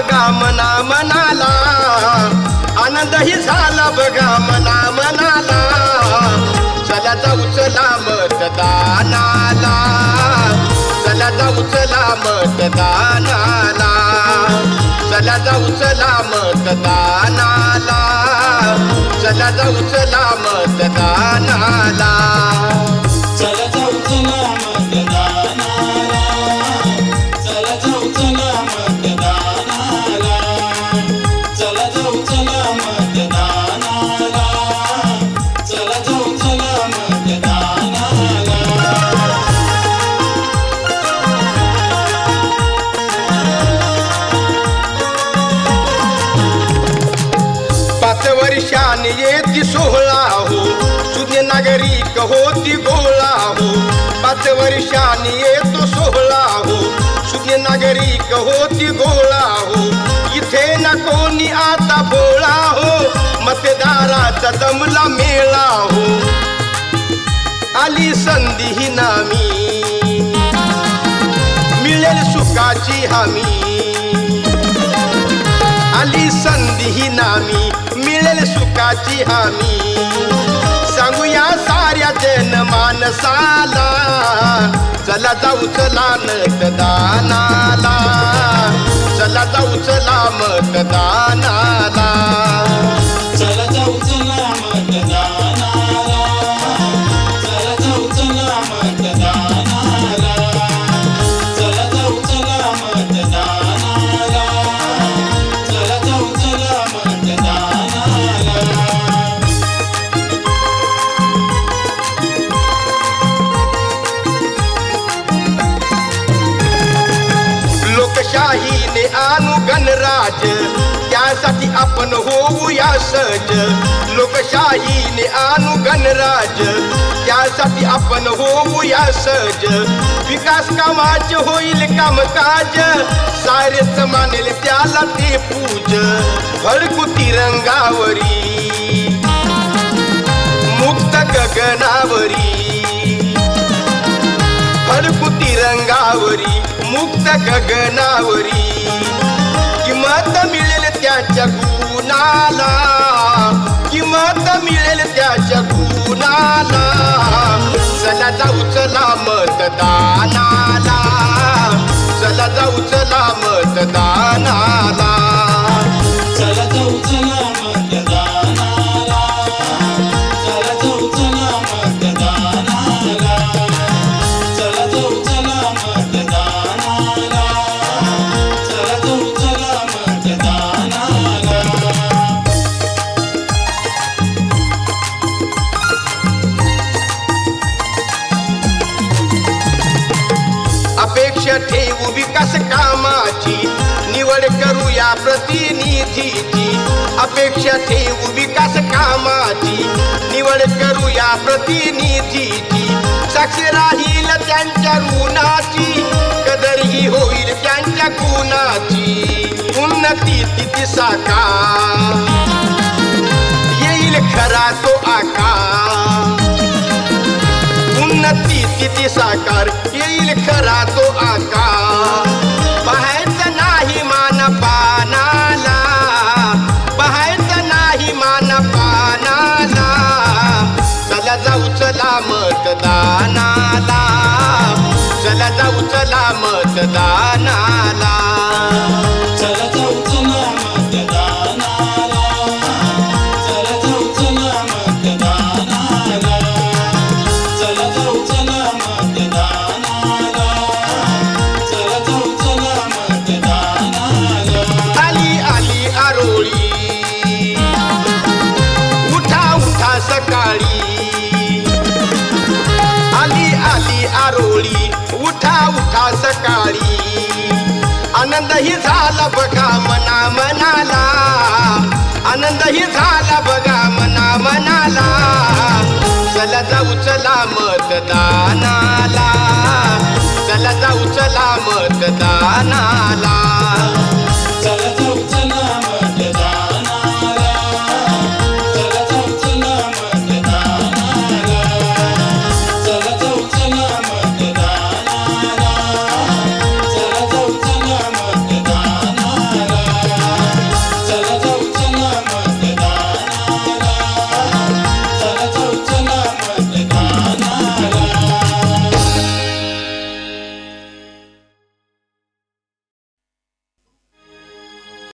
बघा मना मनाला. आनंदही झाला बघा मना मनाला. चला जाऊ चला मतदानाला. चला जाऊ चला मतदानाला. चला जाऊ चला मतदानाला. चला जाऊ चला मतदान वर्षांनी येती सोहळा हो शून्य नागरिक होती गोळा हो. पाच वर्षांनी येतो सोहळा हो शून्य नागरिक होती गोळा हो. आता बोळा हो मतदाराचा जमला मेळा हो. आली संधी ही नामी. मिळेल सुखाची हमी. आली संधी ही नामी मिळेल सुखाची हमी. सांगूया साऱ्या जन मानसाला चला जाऊ चला मतदानाला मतदानाला आणू गणराज. त्यासाठी आपण होऊया सज लोकशाहीने आणू गणराज. त्यासाठी आपण होऊया सज विकास कामाचे होईल कामकाज. सारेच मानेल त्याला ते पूज. भडकू तिरंगावरी. मुक्त गगनावरी. भडकू तिरंगावरी. मुक्त गगनावरी. किंमत मिळेल त्याच्या गुणाला. किंमत मिळेल त्याच्या गुणाला. चला जाऊ चला मतदानाला. चला जाऊ चला मतदानाला. ठेवू विकास कामाची. निवड करूया प्रतिनिधीची. अपेक्षा ठेवू विकास कामाची. निवड करूया प्रतिनिधीची. साक्षी राहील त्यांच्या ऋणाची. कदर ही होईल त्यांच्या गुणाची. उन्नती तिथे साकार. येईल खरा तो आकार. उन्नती किती साकार येईल खरा तो आकार. पाहायचं नाही मान पानाला पाहायचं नाही मान पानाला चला जाऊ चला मतदानाला. चला जाऊ चला मतदान आनंदही झाला बघा मना मनाला. आनंदही झाला बघा मना मनाला. चला जाऊ चला मतदानाला. चला जाऊ चला मतदाना